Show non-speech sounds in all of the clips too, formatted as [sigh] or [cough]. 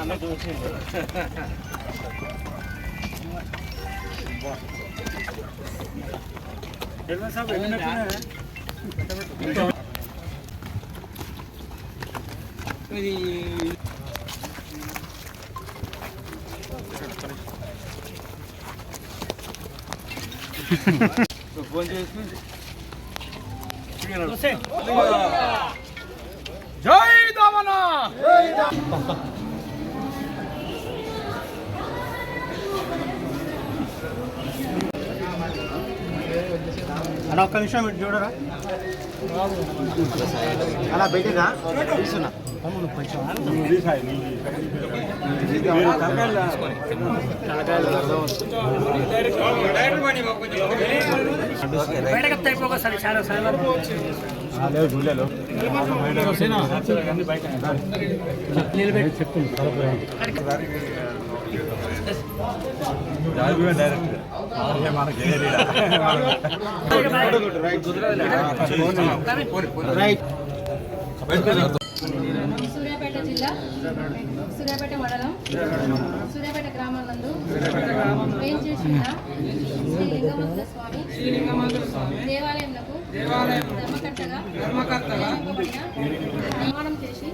안에 넣으시는 거예요. 일반 사고 있는 편에. 어디. 먼저 जय दामना जय दामना అలా ఒక్క నిమిషం ఇటు చూడరా? అలా బయటగా తీసుకున్నా. రైట్ సూర్యాపేట జిల్లా సూర్యాపేట మండలం సూర్యాపేట గ్రామం నందు ఏం చేసిన శ్రీ లింగమంతుల స్వామి దేవాలయంలో ధర్మకర్తగా నిర్మాణం చేసి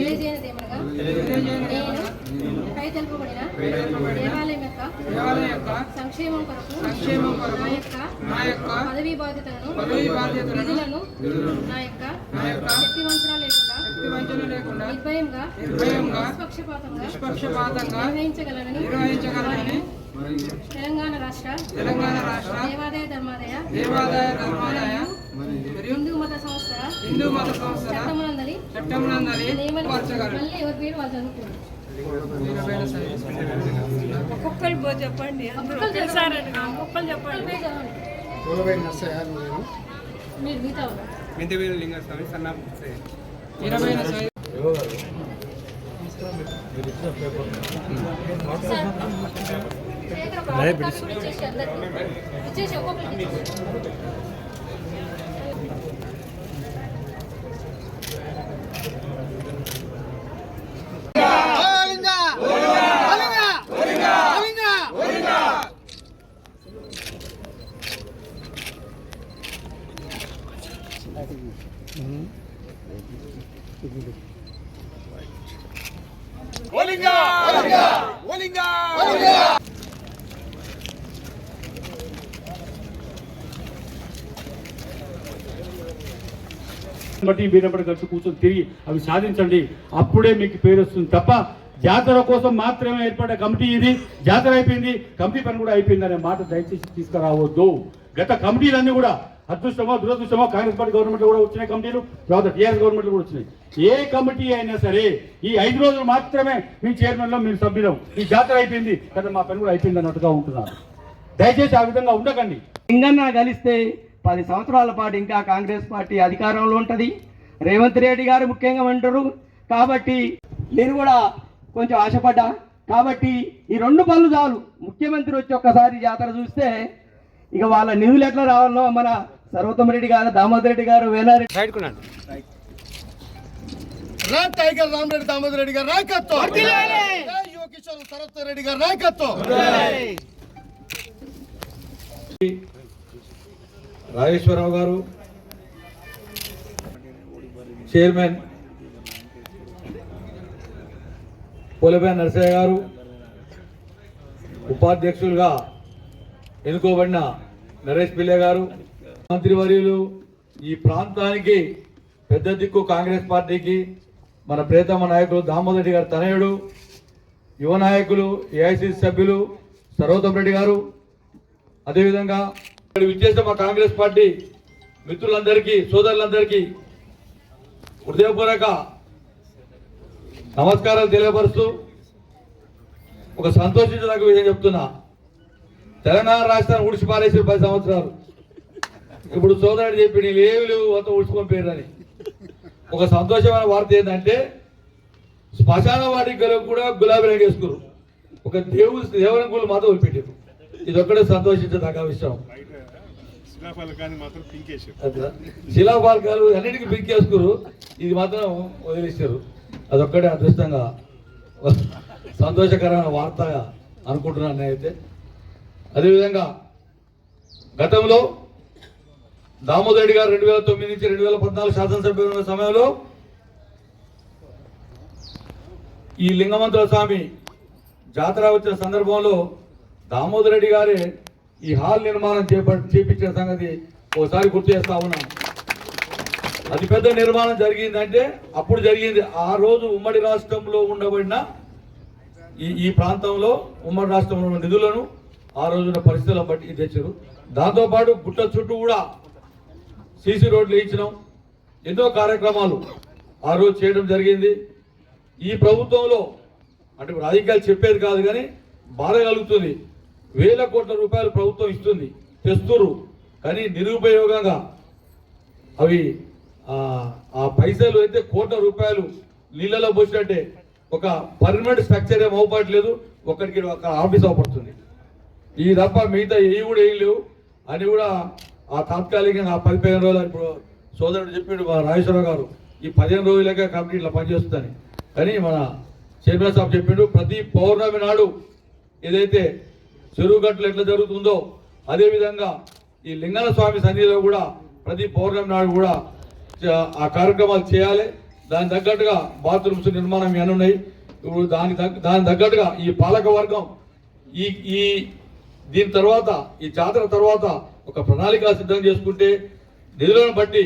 నేను దేవాలయం యొక్క సంక్షేమం కొరకు నా యొక్క పదవీ బాధ్యతలను నా యొక్క లేకుండా నిర్భయంగా నిష్పక్షపాతంగా నిర్వహించగలనని తెలంగాణ రాష్ట్ర తెలంగాణ రాష్ట్ర దేవాదాయ ధర్మాదాయ దేవాదాయ ధర్మాదాయ హిందూ మత సంస్థ హిందూ మత సంస్థ చట్టమునందరి చట్టమునందరి మళ్ళీ ఎవరి పేరు వాళ్ళు చదువుకోండి ఒక్కొక్కరు పో చెప్పండి ఒక్కొక్కరు చెప్పండి. మీరు మిగతా సన్నా ఆధార్ కార్డు కూడా ఇచ్చేసి అందరికీ. ఇచ్చేసి ఒక్కొక్కరికి ఇచ్చేసి. ఓలింగా ఓలింగా బట్టి వీరపడి కలిసి కూర్చొని తిరిగి అవి సాధించండి. అప్పుడే మీకు పేరు వస్తుంది. తప్ప జాతర కోసం మాత్రమే ఏర్పడే కమిటీ ఇది. జాతర అయిపోయింది. కమిటీ పని కూడా అయిపోయింది అనే మాట దయచేసి తీసుకురావద్దు. గత కమిటీలన్నీ కూడా అదృష్టమో దురదృష్టమో కాంగ్రెస్ పార్టీ గవర్నమెంట్ కూడా వచ్చినాయి కమిటీలు. తర్వాత టీఆర్ఎస్ గవర్నమెంట్ కూడా వచ్చినాయి. ఏ కమిటీ అయినా సరే ఈ ఐదు రోజులు మాత్రమే మీ చైర్మన్లో మీరు సభ్యులం. ఈ జాతర అయిపోయింది. కదా మా పని కూడా అయిపోయింది అన్నట్టుగా ఉంటున్నారు. దయచేసి ఆ విధంగా ఉండకండి. లింగన్న కలిస్తే పది సంవత్సరాల పాటు ఇంకా కాంగ్రెస్ పార్టీ అధికారంలో ఉంటుంది. రేవంత్ రెడ్డి గారు ముఖ్యంగా అంటారు. కాబట్టి నేను కూడా కొంచెం ఆశపడ్డా. కాబట్టి ఈ రెండు పనులు చాలు. ముఖ్యమంత్రి వచ్చి ఒక్కసారి జాతర చూస్తే ఇక వాళ్ళ నిధులు ఎట్లా రావాలో మన సర్వోత్తమ రెడ్డి గారు దామోదర్ రెడ్డి గారు వేలారెడ్డి రామ్ టైగర్ రామరెడ్డి దామోదర్ రెడ్డి గారి నాయకత్వం. సరస్వత రెడ్డి గారి నాయకత్వం. రాజేశ్వరరావు గారు చైర్మన్ పోలేపల్లి నరసయ్య గారు ఉపాధ్యక్షులుగా ఎన్నుకోబడిన నరేష్ పిల్లె గారు మంత్రివర్యులు ఈ ప్రాంతానికి పెద్ద దిక్కు కాంగ్రెస్ పార్టీకి మన ప్రియతమ నాయకులు దామోదర్ రెడ్డి గారు తనయుడు యువ నాయకులు ఏఐసిసి సభ్యులు సర్వోత్తమ్ రెడ్డి గారు. అదేవిధంగా ఇక్కడ విచ్చేసిన మా కాంగ్రెస్ పార్టీ మిత్రులందరికీ సోదరులందరికీ హృదయపూర్వక నమస్కారాలు తెలియపరుస్తూ ఒక సంతోషించదగ్గ విషయం చెప్తున్నా. తెలంగాణ రాష్ట్రాన్ని ఉడిచి పారేసి పది సంవత్సరాలు. ఇప్పుడు సోదరుడు చెప్పి నేను లేవు లేవు అంత ఉడుచుకొని పోయారని ఒక సంతోషమైన వార్త ఏంటంటే శ్మశాన వాటికి కూడా గులాబీ రంగు వేసుకున్నారు ఒక దేవుడు దేవుని గుళ్ళు మాత్రం వదిలిపెట్టారు ఇది ఒక్కడే సంతోషించదగ్గ విషయం. అట్లా. శిలాపాలకాలు అన్నిటికీ పింక్ వేసుకురు ఇది మాత్రం వదిలేశారు. అదొక్కడే అదృష్టంగా సంతోషకరమైన వార్త అనుకుంటున్నాను నేనైతే. అదేవిధంగా గతంలో దామోదర్ రెడ్డి గారు రెండు వేల తొమ్మిది నుంచి రెండు వేల పద్నాలుగు శాసనసభ్యులు ఉన్న సమయంలో ఈ లింగమంతుల స్వామి జాతర వచ్చిన సందర్భంలో దామోదర్ రెడ్డి గారే ఈ హాల్ నిర్మాణం చేప చేపించిన సంగతి ఓసారి గుర్తు చేస్తా ఉన్నాను అతిపెద్ద నిర్మాణం జరిగిందంటే అప్పుడు జరిగింది. ఆ రోజు ఉమ్మడి రాష్ట్రంలో ఉండబడిన ఈ ఈ ప్రాంతంలో ఉమ్మడి రాష్ట్రంలో ఉన్న నిధులను ఆ రోజున పరిస్థితులను బట్టి తెచ్చారు. దాంతోపాటు గుట్ట చుట్టూ కూడా సీసీ రోడ్లు వేయించినాం. ఎన్నో కార్యక్రమాలు ఆ రోజు చేయడం జరిగింది. ఈ ప్రభుత్వంలో అంటే రాజకీయాలు చెప్పేది కాదు కానీ బాధ కలుగుతుంది. వేల కోట్ల రూపాయలు ప్రభుత్వం ఇస్తుంది తెస్తురు కానీ నిరుపయోగంగా అవి ఆ, పైసలు అయితే కోట్ల రూపాయలు నీళ్ళలో పోసినట్టే. ఒక పర్మనెంట్ స్ట్రక్చర్ ఏం అవపడలేదు ఒకరికి ఒక ఆఫీస్ అవపడుతుంది. ఈ తప్ప మిగతా ఏవి కూడా ఏం లేవు. అని కూడా ఆ తాత్కాలికంగా ఆ పది పదిహేను రోజులు ఇప్పుడు సోదరుడు చెప్పిండు మా రాజేశ్వరరావు గారు. ఈ పదిహేను రోజులకే కంపెనీ ఇట్లా పనిచేస్తుందని. కానీ మన చైర్మన్ సాబ్ చెప్పిండు ప్రతి పౌర్ణమి నాడు ఏదైతే చెరువు గట్లు ఎట్లా జరుగుతుందో అదేవిధంగా ఈ లింగన స్వామి సన్నిధిలో కూడా ప్రతి పౌర్ణమి నాడు కూడా ఆ కార్యక్రమాలు చేయాలి. దాని తగ్గట్టుగా బాత్రూమ్స్ నిర్మాణం ఇవన్నీ ఉన్నాయి. ఇప్పుడు దానికి తగ్గ దాని తగ్గట్టుగా ఈ పాలక వర్గం ఈ ఈ దీని తర్వాత ఈ జాతర తర్వాత ఒక ప్రణాళిక సిద్ధం చేసుకుంటే నిధులను బట్టి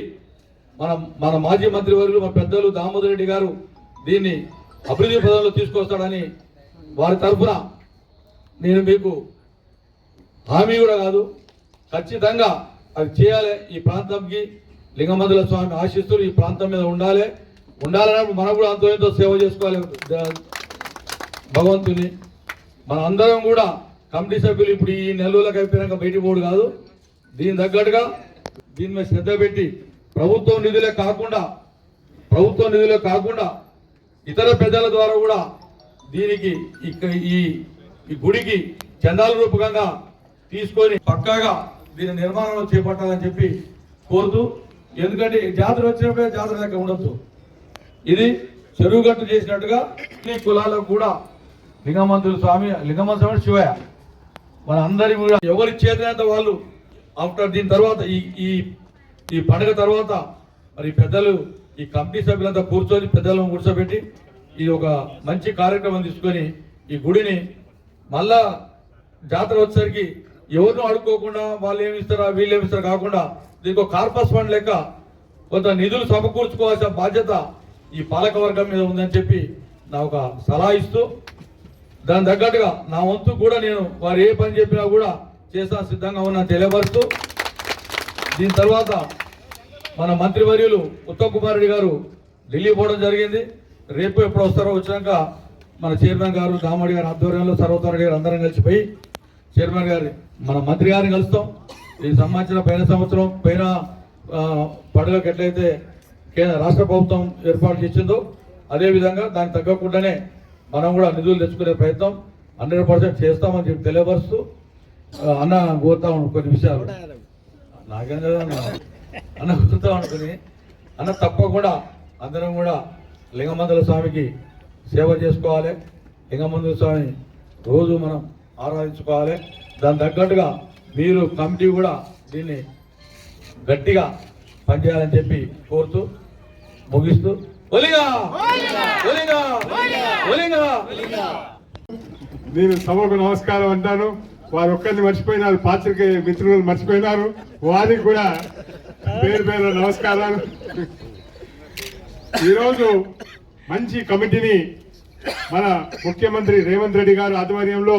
మన మన మాజీ మంత్రివర్యులు మన పెద్దలు దామోదర్ రెడ్డి గారు దీన్ని అభివృద్ధి పదంలో తీసుకొస్తాడని వారి తరఫున నేను మీకు హామీ కూడా కాదు. ఖచ్చితంగా అది చేయాలి ఈ ప్రాంతంకి. లింగమందుల స్వామి ఆశిస్తులు ఈ ప్రాంతం మీద ఉండాలి. ఉండాలన్నప్పుడు మనం కూడా అంతో ఎంతో సేవ చేసుకోవాలి. భగవంతుని. మన అందరం కూడా కమిటీ సభ్యులు ఇప్పుడు ఈ నెలలోకి అయిపోయినాక బయటికి పోడు కాదు. దీని తగ్గట్టుగా దీని మీద శ్రద్ధ పెట్టి ప్రభుత్వం నిధులే కాకుండా ప్రభుత్వం నిధులే కాకుండా ఇతర పెద్దల ద్వారా కూడా దీనికి ఈ ఈ గుడికి చందాల రూపకంగా తీసుకొని పక్కాగా దీని నిర్మాణంలో చేపట్టాలని చెప్పి కోరుతూ ఎందుకంటే జాతర వచ్చినప్పుడే జాతర లెక్క ఉండొచ్చు ఇది చెరువుగట్టు చేసినట్టుగా ఈ కులాలకు కూడా లింగమంతుల స్వామి లింగమంతుల స్వామి శివయ మన అందరి కూడా ఎవరి చేతనంత వాళ్ళు ఆఫ్టర్ దీని తర్వాత ఈ ఈ ఈ పండుగ తర్వాత మరి పెద్దలు ఈ కమిటీ సభ్యులంతా కూర్చొని పెద్దలను కూర్చోబెట్టి ఇది ఒక మంచి కార్యక్రమం తీసుకొని ఈ గుడిని మళ్ళా జాతర వచ్చేసరికి ఎవరినూ అడుక్కోకుండా వాళ్ళు ఏమి ఇస్తారా వీళ్ళు ఏమి ఇస్తారా కాకుండా దీనికి ఒక కార్పస్ ఫండ్ లెక్క కొంత నిధులు సమకూర్చుకోవాల్సిన బాధ్యత ఈ పాలక వర్గం మీద ఉందని చెప్పి నా ఒక సలహా ఇస్తూ దాని తగ్గట్టుగా నా వంతు కూడా నేను వారు ఏ పని చెప్పినా కూడా చేస్తా సిద్ధంగా ఉన్నా తెలియపరుస్తూ దీని తర్వాత మన మంత్రివర్యులు ఉత్తమ్ కుమార్ రెడ్డి గారు ఢిల్లీ పోవడం జరిగింది. రేపు ఎప్పుడు వస్తారో వచ్చినాక మన చైర్మన్ గారు దామడి గారి ఆధ్వర్యంలో సర్వతారెడ్డి గారు అందరం కలిసిపోయి చైర్మన్ గారి మన మంత్రి గారిని కలుస్తాం. ఈ సంబంధించిన పైన సంవత్సరం పైన ఆ, పండుగకి ఎట్లయితే కేంద్ర రాష్ట్ర ప్రభుత్వం ఏర్పాటు చేసిందో అదేవిధంగా దానికి తగ్గకుండానే మనం కూడా నిధులు తెచ్చుకునే ప్రయత్నం హండ్రెడ్ పర్సెంట్ చేస్తామని చెప్పి తెలియపరుస్తూ అన్న కోరుతా కొన్ని విషయాలు. నాకేం కదా అన్న. అన్న కోరుతా అనుకుని అన్న తప్పకుండా అందరం కూడా లింగమందుల స్వామికి సేవ చేసుకోవాలి. లింగమందుల స్వామి రోజు మనం ఆరాధించుకోవాలి. దాని తగ్గట్టుగా మీరు కమిటీ కూడా దీన్ని గట్టిగా పనిచేయాలని చెప్పి కోరుతూ ముగిస్తూ ఒలిగా! ఒలిగా! ఒలిగా! నేను సభకు నమస్కారం అంటాను. వారు ఒక్కరిని మర్చిపోయినారు పాత్రికేయ మిత్రులు మర్చిపోయినారు. వారికి కూడా పేరు పేరు నమస్కారాలు. ఈరోజు మంచి కమిటీని మన ముఖ్యమంత్రి రేవంత్ రెడ్డి గారు ఆధ్వర్యంలో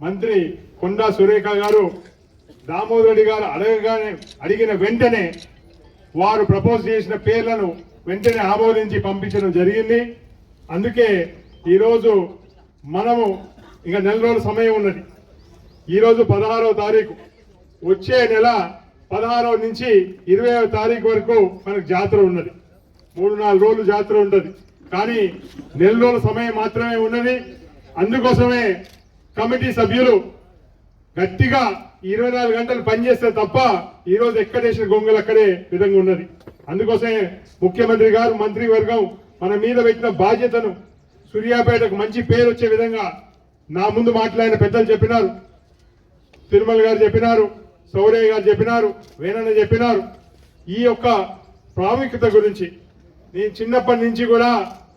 మంత్రి కొండా సురేఖ గారు దామోదరుడి గారు అడగగానే అడిగిన వెంటనే వారు ప్రపోజ్ చేసిన పేర్లను వెంటనే ఆమోదించి పంపించడం జరిగింది. అందుకే ఈరోజు మనము ఇంకా నెల రోజుల సమయం ఉన్నది. ఈరోజు పదహారవ తారీఖు. వచ్చే నెల పదహారవ నుంచి ఇరవై తారీఖు వరకు మనకు జాతర ఉన్నది. మూడు నాలుగు రోజులు జాతర ఉంటుంది. కానీ నెల రోజుల సమయం మాత్రమే ఉన్నది. అందుకోసమే కమిటీ సభ్యులు గట్టిగా ఇరవై నాలుగు గంటలు పనిచేస్తే తప్ప ఈ రోజు ఎక్కడేసిన గొంగులు అక్కడే విధంగా ఉన్నది. అందుకోసమే ముఖ్యమంత్రి గారు మంత్రి వర్గం మన మీద పెట్టిన బాధ్యతను సూర్యాపేటకు మంచి పేరు వచ్చే విధంగా నా ముందు మాట్లాడిన పెద్దలు చెప్పినారు. తిరుమల గారు చెప్పినారు సౌరయ్య గారు చెప్పినారు వేణన్న చెప్పినారు. ఈ యొక్క ప్రాముఖ్యత గురించి నేను చిన్నప్పటి నుంచి కూడా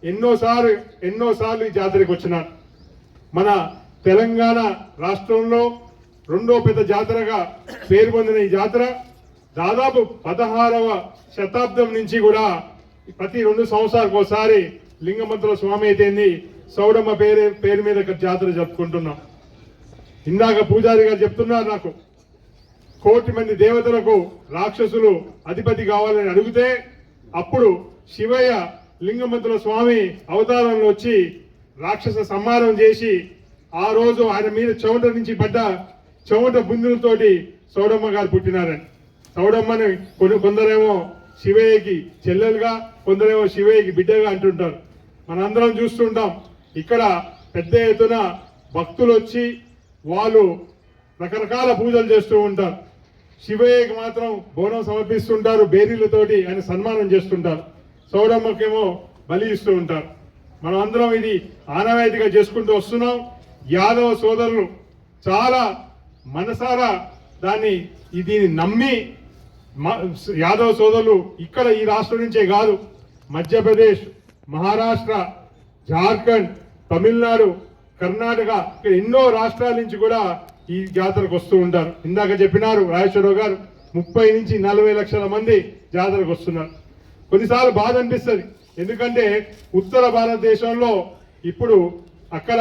ఎన్నోసార్లు ఎన్నోసార్లు ఈ జాతరకు వచ్చినాను. మన తెలంగాణ రాష్ట్రంలో రెండో పెద్ద జాతరగా పేరు పొందిన ఈ జాతర దాదాపు పదహారవ శతాబ్దం నుంచి కూడా ప్రతి రెండు సంవత్సరాలకు ఒకసారి లింగమంతుల స్వామి అయితేంది సౌడమ్మ పేరు పేరు మీద జాతర జరుపుకుంటున్నాం. ఇందాక పూజారి గారు చెప్తున్నారు నాకు కోటి మంది దేవతలకు రాక్షసులు అధిపతి కావాలని అడిగితే అప్పుడు శివయ్య లింగమంతుల స్వామి అవతారంలో వచ్చి రాక్షస సంహారం చేసి ఆ రోజు ఆయన మీద చెమట నుంచి పడ్డ చెమట బుందులతోటి సౌడమ్మ గారు పుట్టినారని. సౌడమ్మని కొన్ని కొందరేమో శివయ్యకి చెల్లెలుగా కొందరేమో శివయ్యకి బిడ్డగా అంటుంటారు. మనందరం చూస్తుంటాం. ఇక్కడ పెద్ద ఎత్తున భక్తులు వచ్చి వాళ్ళు రకరకాల పూజలు చేస్తూ ఉంటారు. శివయ్యకి మాత్రం బోనం సమర్పిస్తుంటారు బేరీలతోటి ఆయన సన్మానం చేస్తుంటారు. సౌడమ్మకేమో బలి ఇస్తూ ఉంటారు. మనం అందరం ఇది ఆనవాయితీగా చేసుకుంటూ వస్తున్నాం. యాదవ సోదరులు చాలా మనసారా దాన్ని ఇది నమ్మి మ- యాదవ సోదరులు ఇక్కడ ఈ రాష్ట్రం నుంచే కాదు మధ్యప్రదేశ్ మహారాష్ట్ర జార్ఖండ్ తమిళనాడు కర్ణాటక ఇక్కడ ఎన్నో రాష్ట్రాల నుంచి కూడా ఈ జాతరకు వస్తూ ఉంటారు. ఇందాక చెప్పినారు రాజేశ్వరరావు గారు ముప్పై నుంచి నలభై లక్షల మంది జాతరకు వస్తున్నారు. కొన్నిసార్లు బాధ అనిపిస్తుంది. ఎందుకంటే ఉత్తర భారతదేశంలో ఇప్పుడు అక్కడ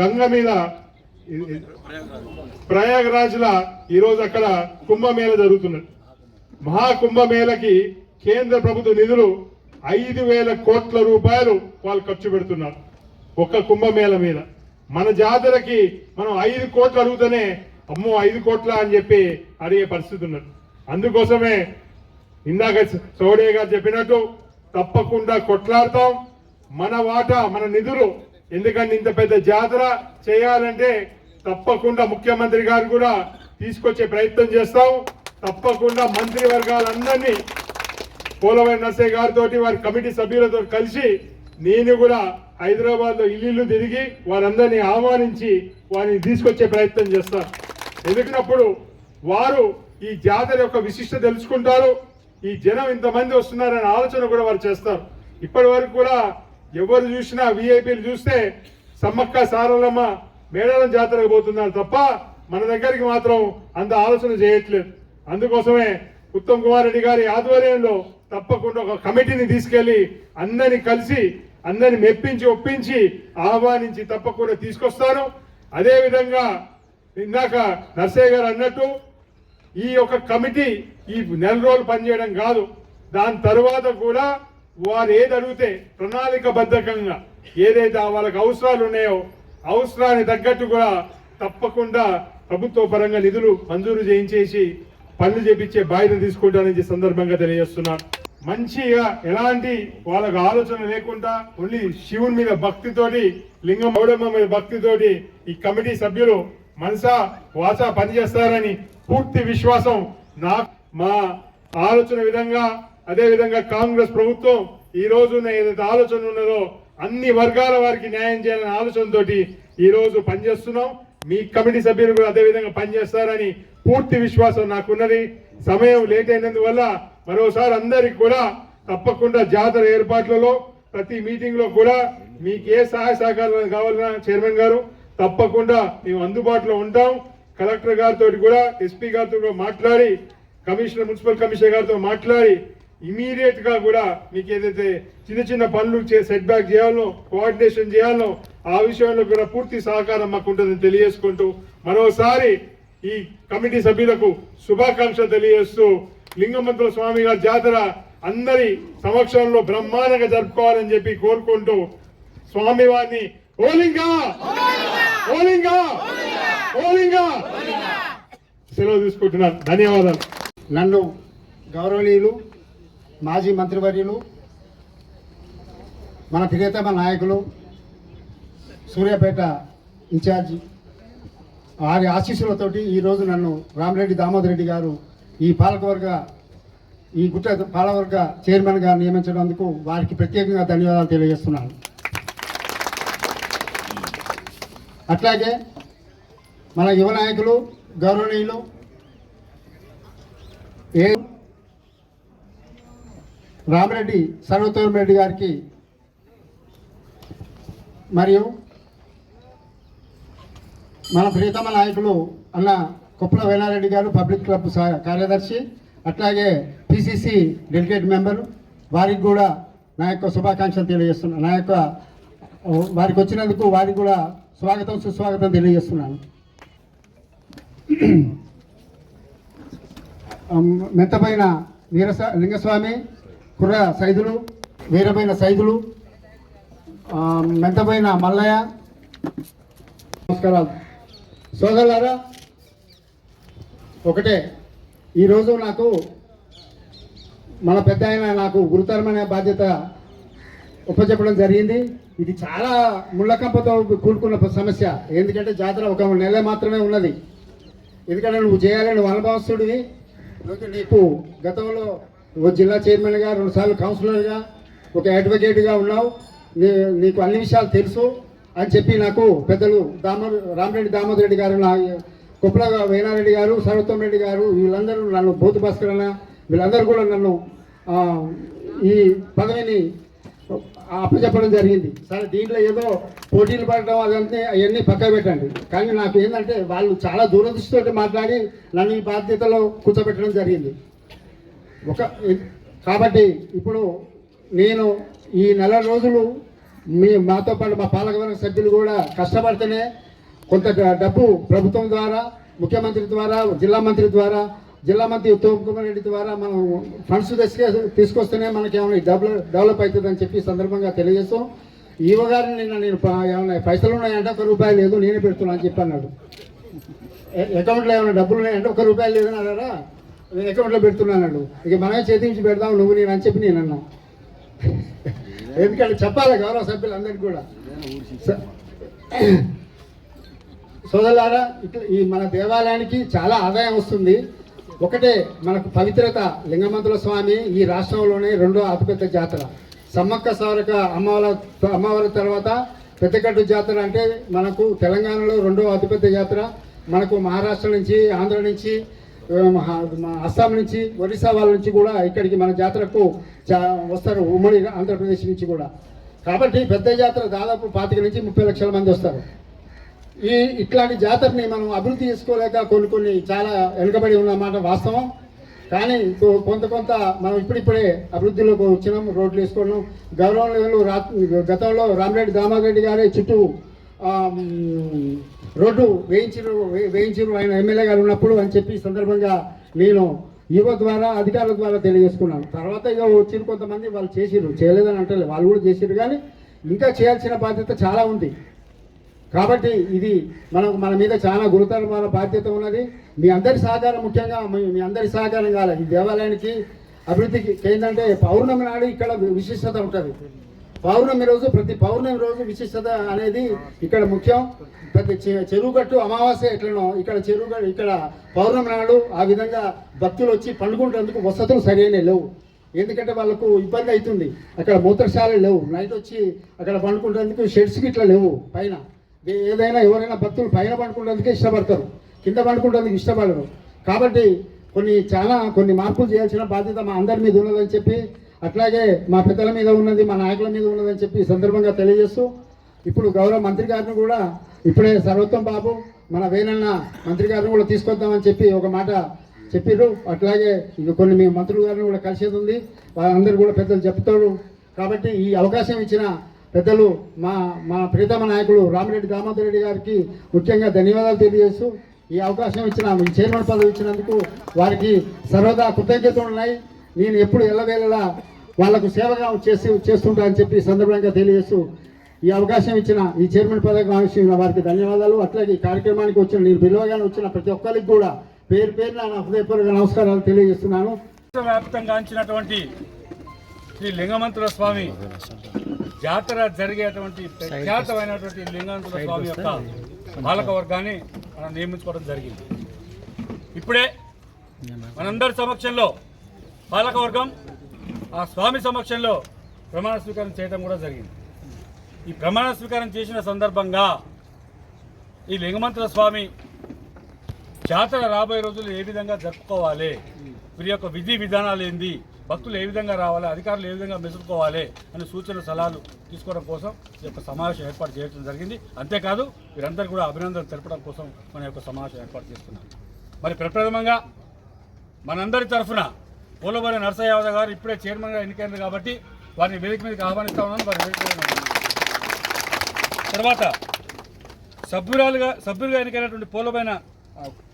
గంగ మీద ప్రయాగరాజ్ల ఈరోజు అక్కడ కుంభమేళ జరుగుతున్నది. మహాకుంభమేళకి కేంద్ర ప్రభుత్వ నిధులు ఐదు వేల కోట్ల రూపాయలు వాళ్ళు ఖర్చు పెడుతున్నారు ఒక్క కుంభమేళ మీద. మన జాతరకి మనం ఐదు కోట్లు అడుగుతూనే అమ్మో ఐదు కోట్ల అని చెప్పి అడిగే పరిస్థితి ఉన్నది. అందుకోసమే ఇందాక సౌడయ్య గారు చెప్పినట్టు తప్పకుండా కొట్లాడతాం. మన వాటా మన నిధులు ఎందుకంటే ఇంత పెద్ద జాతర చేయాలంటే తప్పకుండా ముఖ్యమంత్రి గారు కూడా తీసుకొచ్చే ప్రయత్నం చేస్తాం. తప్పకుండా మంత్రి వర్గాలందరినీ పోలవరం నర్సయ్య గారితో వారి కమిటీ సభ్యులతో కలిసి నేను కూడా హైదరాబాద్లో ఇల్లు తిరిగి వారందరినీ ఆహ్వానించి వారిని తీసుకొచ్చే ప్రయత్నం చేస్తాను ఎదిగినప్పుడు వారు ఈ జాతర యొక్క విశిష్ట తెలుసుకుంటారు. ఈ జనం ఇంతమంది వస్తున్నారనే ఆలోచన కూడా వారు చేస్తారు. ఇప్పటి వరకు కూడా ఎవరు చూసినా విఐపీలు చూస్తే సమ్మక్క సారలమ్మ మేడారం జాతరకు పోతున్నారు తప్ప మన దగ్గరికి మాత్రం అంత ఆలోచన చేయట్లేదు. అందుకోసమే ఉత్తమ్ కుమార్ రెడ్డి గారి ఆధ్వర్యంలో తప్పకుండా ఒక కమిటీని తీసుకెళ్ళి అందరిని కలిసి అందరిని మెప్పించి ఒప్పించి ఆహ్వానించి తప్పకుండా తీసుకొస్తాను. అదేవిధంగా ఇందాక నర్సయ్య గారు అన్నట్టు ఈ యొక్క కమిటీ ఈ నెల రోజులు పనిచేయడం కాదు. దాని తరువాత కూడా వారు ఏది అడిగితే ప్రణాళికబద్ధకంగా ఏదైతే వాళ్ళకి అవసరాలు ఉన్నాయో అవసరానికి తగ్గట్టు కూడా తప్పకుండా ప్రభుత్వ పరంగా నిధులు మంజూరు చేయించేసి పనులు చేపించే బాధ్యత తీసుకుంటానని సందర్భంగా తెలియజేస్తున్నాను మంచిగా ఎలాంటి వాళ్ళకు ఆలోచన లేకుండా ఓన్లీ శివుని మీద భక్తితోటి లింగం గౌడమ్మ మీద భక్తితోటి ఈ కమిటీ సభ్యులు మనసా వాచా పనిచేస్తారని పూర్తి విశ్వాసం నా మా ఆలోచన విధంగా అదే విధంగా కాంగ్రెస్ ప్రభుత్వం ఈ రోజున ఏదైతే ఆలోచన ఉన్నదో అన్ని వర్గాల వారికి న్యాయం చేయాలనే ఆలోచనతో ఈరోజు పనిచేస్తున్నాం. మీ కమిటీ సభ్యులు కూడా అదేవిధంగా పనిచేస్తారని పూర్తి విశ్వాసం నాకున్నది. సమయం లేట్ అయినందువల్ల మరోసారి అందరికి కూడా తప్పకుండా జాతర ఏర్పాట్లలో ప్రతి మీటింగ్లో కూడా మీకు ఏ సహాయ సహకారాలు కావాలన్నా చైర్మన్ గారు తప్పకుండా మేము అందుబాటులో ఉంటాం. కలెక్టర్ గారితో కూడా ఎస్పీ గారితో కూడా మాట్లాడి కమిషనర్ మున్సిపల్ కమిషనర్ గారితో మాట్లాడి ఇమీడియట్గా కూడా మీకు ఏదైతే చిన్న చిన్న పనులు సెట్ బ్యాక్ చేయాలనో కోఆర్డినేషన్ చేయాలనో ఆ విషయంలో కూడా పూర్తి సహకారం మాకు ఉంటుందని తెలియజేసుకుంటూ మరోసారి ఈ కమిటీ సభ్యులకు శుభాకాంక్షలు తెలియజేస్తూ లింగమంతుల స్వామి గారి జాతర అందరి సమక్షంలో బ్రహ్మాండంగా జరుపుకోవాలని చెప్పి కోరుకుంటూ స్వామి వారిని ఓలింగా ఓలింగా ఓలింగా సెలవు తీసుకుంటున్నాను. ధన్యవాదాలు. నన్ను గౌరవనీయులు మాజీ మంత్రివర్యులు మన ప్రియతమ నాయకులు సూర్యాపేట ఇన్ఛార్జి వారి ఆశీస్సులతోటి ఈరోజు నన్ను రామరెడ్డి దామోదర్ రెడ్డి గారు ఈ పాలకవర్గ ఈ గుట్ట పాలవర్గ చైర్మన్గా నియమించినందుకు వారికి ప్రత్యేకంగా ధన్యవాదాలు తెలియజేస్తున్నాను. అట్లాగే మన యువ నాయకులు గౌరవనీయులు ఏ రామరెడ్డి సర్వోత్తమ రెడ్డి గారికి మరియు మన ప్రియతమ నాయకులు అన్న కుప్పల వేలారెడ్డి గారు పబ్లిక్ క్లబ్ కార్యదర్శి అట్లాగే పిసిసి డెలిగేట్ మెంబరు వారికి కూడా నా యొక్క శుభాకాంక్షలు తెలియజేస్తున్నాను నా యొక్క వారికి వచ్చినందుకు వారికి కూడా స్వాగతం సుస్వాగతం తెలియజేస్తున్నాను. [clears throat] మెంతపైన వీరస లింగస్వామి కుర్ర సైదులు వీరమైన సైదులు మెంతమైన మల్లయ్య. నమస్కారాలు. సోదరులారా ఒకటే. ఈరోజు నాకు మన పెద్ద ఆయన నాకు గురుతరమైన బాధ్యత ఉపచెప్పడం జరిగింది. ఇది చాలా ముళ్ళకంపతో కూడుకున్న సమస్య. ఎందుకంటే జాతర ఒక నెల మాత్రమే ఉన్నది. ఎందుకంటే నువ్వు చేయాలని నువ్వు అనుభవస్తుడివి. నీకు గతంలో ఓ జిల్లా చైర్మన్గా రెండుసార్లు కౌన్సిలర్గా ఒక అడ్వకేట్గా ఉన్నావు. నీ నీకు అన్ని విషయాలు తెలుసు అని చెప్పి నాకు పెద్దలు దామో రామరెడ్డి దామోదర్ రెడ్డి గారు నా కుప్పల వేణారెడ్డి గారు సర్వోత్తమ్ రెడ్డి గారు వీళ్ళందరూ నన్ను బోధు భాస్కర్ అన్న వీళ్ళందరూ కూడా నన్ను ఈ పదవిని అప్పచెప్పడం జరిగింది. సరే దీంట్లో ఏదో పోటీలు పడడం అదంతా అవన్నీ పక్క పెట్టండి. కానీ నాకు ఏంటంటే వాళ్ళు చాలా దూరదృష్టితో మాట్లాడి నన్ను ఈ బాధ్యతలో కూర్చోబెట్టడం జరిగింది. ఒక కాబట్టి ఇప్పుడు నేను ఈ నెల రోజులు మీ మాతో పాటు మా పాలకవర్గ సభ్యులు కూడా కష్టపడితేనే కొంత డబ్బు ప్రభుత్వం ద్వారా ముఖ్యమంత్రి ద్వారా జిల్లా మంత్రి ద్వారా జిల్లా మంత్రి ఉత్తమ్ కుమార్ రెడ్డి ద్వారా మనం ఫండ్స్ తీసుకే తీసుకొస్తేనే మనకి ఏమైనా డెవలప్ డెవలప్ అవుతుందని చెప్పి సందర్భంగా తెలియజేస్తాం ఈవో గారిని నిన్న నేను ప- ఏమైనా పైసలు ఉన్నాయంటే ఒక రూపాయి లేదు నేనే పెడుతున్నా అని చెప్పి అన్నాడు. అకౌంట్లో ఏమైనా డబ్బులు ఉన్నాయంటే ఒక రూపాయలు లేదని అన్నారా నేను అకౌంట్లో పెడుతున్నాడు ఇక మనమే చేతి నుంచి పెడదాం నువ్వు నేను అని చెప్పి నేను అన్నా. ఎందుకంటే చెప్పాలి గౌరవ సభ్యులందరికీ కూడా. సోదరులారా ఇట్లా ఈ మన దేవాలయానికి చాలా ఆదాయం వస్తుంది. ఒకటే మనకు పవిత్రత లింగమంతుల స్వామి ఈ రాష్ట్రంలోనే రెండో అతిపెద్ద జాతర. సమ్మక్క సారక అమ్మవారి అమ్మవారి తర్వాత పెద్దగడ్డు జాతర అంటే మనకు తెలంగాణలో రెండో అతిపెద్ద జాతర. మనకు మహారాష్ట్ర నుంచి ఆంధ్ర నుంచి అస్సాం నుంచి ఒరిస్సా వాళ్ళ నుంచి కూడా ఇక్కడికి మన జాతరకు చా వస్తారు. ఉమ్మడి ఆంధ్రప్రదేశ్ నుంచి కూడా. కాబట్టి పెద్ద జాతర దాదాపు పాతిక నుంచి ముప్పై లక్షల మంది వస్తారు. ఈ ఇట్లాంటి జాతరని మనం అభివృద్ధి చేసుకోలేక కొన్ని కొన్ని చాలా వెనుకబడి ఉన్నమాట వాస్తవం. కానీ కొంత కొంత మనం ఇప్పుడిప్పుడే అభివృద్ధిలోకి వచ్చినాం రోడ్లు వేసుకున్నాం గౌరవం గతంలో రామరెడ్డి దామారెడ్డి గారే చుట్టూ రోడ్డు వేయించిరు వే- వేయించిరు ఆయన ఎమ్మెల్యే గారు ఉన్నప్పుడు అని చెప్పి సందర్భంగా నేను యువ ద్వారా అధికారుల ద్వారా తెలియజేసుకున్నాను. తర్వాత ఇక వచ్చిన కొంతమంది వాళ్ళు చేసిరు. చేయలేదని అంటే వాళ్ళు కూడా చేసిరు కానీ ఇంకా చేయాల్సిన బాధ్యత చాలా ఉంది. కాబట్టి ఇది మనకు మన మీద చాలా గురుతరమైన బాధ్యత ఉన్నది. మీ అందరి సహకారం ముఖ్యంగా మీ అందరి సహకారం కావాలి ఈ దేవాలయానికి అభివృద్ధికి ఏంటంటే పౌర్ణమి నాడు ఇక్కడ విశిష్టత ఉంటుంది. పౌర్ణమి రోజు ప్రతి పౌర్ణమి రోజు విశిష్టత అనేది ఇక్కడ ముఖ్యం. ప్రతి చె- చెరువు గట్టు అమావాస్య ఎట్లనో ఇక్కడ చెరువు గట్టు ఇక్కడ పౌర్ణమి నాడు ఆ విధంగా భక్తులు వచ్చి పండుకుంటేందుకు వసతులు సరైన లేవు. ఎందుకంటే వాళ్ళకు ఇబ్బంది అవుతుంది. అక్కడ మూత్రశాలలు లేవు. నైట్ వచ్చి అక్కడ పండుకుంటేందుకు షెడ్స్ ఇట్లా లేవు పైన. ఏదైనా ఎవరైనా భక్తులు పైన పండుకుంటేందుకే ఇష్టపడతారు. కింద పండుకుంటేందుకు ఇష్టపడరు. కాబట్టి కొన్ని చాలా కొన్ని మార్పులు చేయాల్సిన బాధ్యత మా అందరి మీద ఉన్నదని చెప్పి అట్లాగే మా పెద్దల మీద ఉన్నది మా నాయకుల మీద ఉన్నదని చెప్పి సందర్భంగా తెలియజేస్తూ ఇప్పుడు గౌరవ మంత్రి గారిని కూడా ఇప్పుడే సర్వోత్తం బాబు మన వేనన్న మంత్రి గారిని కూడా తీసుకొద్దామని చెప్పి ఒక మాట చెప్పిర్రు. అట్లాగే ఇక కొన్ని మీ మంత్రులు గారిని కూడా కలిసేది ఉంది. వాళ్ళందరూ కూడా పెద్దలు చెప్తారు. కాబట్టి ఈ అవకాశం ఇచ్చిన పెద్దలు మా మా ప్రీతమ నాయకులు రామిరెడ్డి దామోదర్ రెడ్డి గారికి ముఖ్యంగా ధన్యవాదాలు తెలియజేస్తూ ఈ అవకాశం ఇచ్చిన చైర్మన్ పదవి ఇచ్చినందుకు వారికి సర్వదా కృతజ్ఞతలు ఉన్నాయి. నేను ఎప్పుడు ఎల్లవేళలా వాళ్ళకు సేవగా చేసి చేస్తుంటా అని చెప్పి సందర్భంగా తెలియజేస్తూ ఈ అవకాశం ఇచ్చిన ఈ చైర్మన్ పదవికి ఆవిష్చిన వారికి ధన్యవాదాలు. అట్లాగే ఈ కార్యక్రమానికి వచ్చిన నేను పిలువగానే వచ్చిన ప్రతి ఒక్కరికి కూడా పేరు పేరున నా హృదయపూర్వక నమస్కారాలు తెలియజేస్తున్నాను. వ్యాప్తంగా అంచినటువంటి శ్రీ లింగమంతుల స్వామి జాతర జరిగేటువంటి ప్రఖ్యాతమైనటువంటి లింగమంతుల స్వామి యొక్క పాలక వర్గాన్ని మనం నియమించుకోవడం జరిగింది. ఇప్పుడే మనందరి సమక్షంలో పాలకవర్గం ఆ స్వామి సమక్షంలో ప్రమాణ స్వీకారం చేయడం కూడా జరిగింది. ఈ ప్రమాణ స్వీకారం చేసిన సందర్భంగా ఈ లింగమంతుల స్వామి జాతర రాబోయే రోజులు ఏ విధంగా జరుపుకోవాలి? వీరి యొక్క విధి విధానాలు ఏంది? భక్తులు ఏ విధంగా రావాలి? అధికారులు ఏ విధంగా మెసులుకోవాలి అనే సూచన సలహాలు తీసుకోవడం కోసం ఈ యొక్క సమావేశం ఏర్పాటు చేయడం జరిగింది. అంతేకాదు వీరందరూ కూడా అభినందనలు తెలపడం కోసం మన యొక్క సమావేశం ఏర్పాటు చేస్తున్నాం మరి ప్రప్రథమంగా మనందరి తరఫున పోలబడి నరసయ్య గారు ఇప్పుడే చైర్మన్గా ఎన్నికైంది కాబట్టి వారిని వేదిక మీదకి ఆహ్వానిస్తా ఉన్నాను. వారి వేదిక తర్వాత సభ్యురాలుగా సభ్యులుగా ఎన్నికైనటువంటి పోలబైన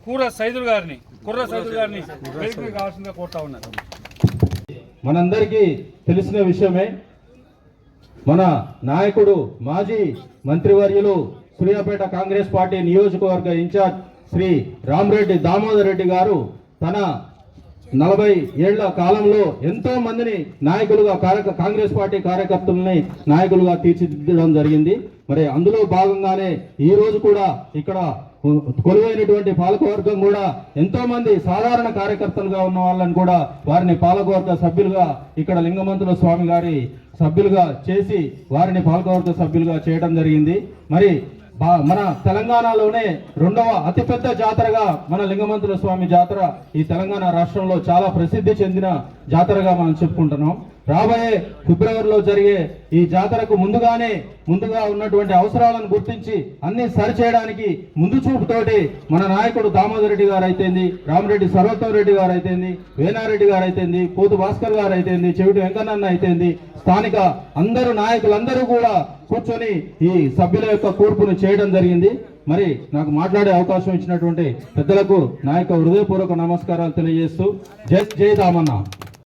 కూర సైదులు గారిని కుర్ర సైదులు గారిని వేదిక మీద కావాల్సిందిగా కోరుతా ఉన్నారు మనందరికీ తెలిసిన విషయమే మన నాయకుడు మాజీ మంత్రివర్యులు సూర్యాపేట కాంగ్రెస్ పార్టీ నియోజకవర్గ ఇన్ఛార్జ్ శ్రీ రామరెడ్డి దామోదర్ రెడ్డి గారు తన నలభై ఏళ్ళ కాలంలో ఎంతో మందిని నాయకులుగా కార్యక కాంగ్రెస్ పార్టీ కార్యకర్తలని నాయకులుగా తీర్చిదిద్దడం జరిగింది. మరి అందులో భాగంగానే ఈ రోజు కూడా ఇక్కడ కొలువైనటువంటి పాలకవర్గం కూడా ఎంతో మంది సాధారణ కార్యకర్తలుగా ఉన్న వాళ్ళని కూడా వారిని పాలకవర్గ సభ్యులుగా ఇక్కడ లింగమంతుల స్వామి గారి సభ్యులుగా చేసి వారిని పాలకవర్గ సభ్యులుగా చేయడం జరిగింది. మరి మన తెలంగాణలోనే రెండవ అతిపెద్ద జాతరగా మన లింగమంతుల స్వామి జాతర ఈ తెలంగాణ రాష్ట్రంలో చాలా ప్రసిద్ధి చెందిన జాతరగా మనం చెప్పుకుంటున్నాం. రాబోయే ఫిబ్రవరిలో జరిగే ఈ జాతరకు ముందుగానే ముందుగా ఉన్నటువంటి అవసరాలను గుర్తించి అన్ని సరిచేయడానికి ముందు చూపుతోటి మన నాయకుడు దామోదర్ రెడ్డి గారు అయితేంది రామరెడ్డి సర్వోత్తమ్ రెడ్డి గారు అయితేంది వేనారెడ్డి గారు అయితేంది పోతు భాస్కర్ గారు అయితేంది చెవిటి వెంకన్నన్న అయితేంది స్థానిక అందరు నాయకులందరూ కూడా కూర్చొని ఈ సభ్యుల యొక్క కూర్పును చేయడం జరిగింది. మరి నాకు మాట్లాడే అవకాశం ఇచ్చినటువంటి పెద్దలకు నా యొక్క హృదయపూర్వక నమస్కారాలు తెలియజేస్తూ జై జై దామన్న.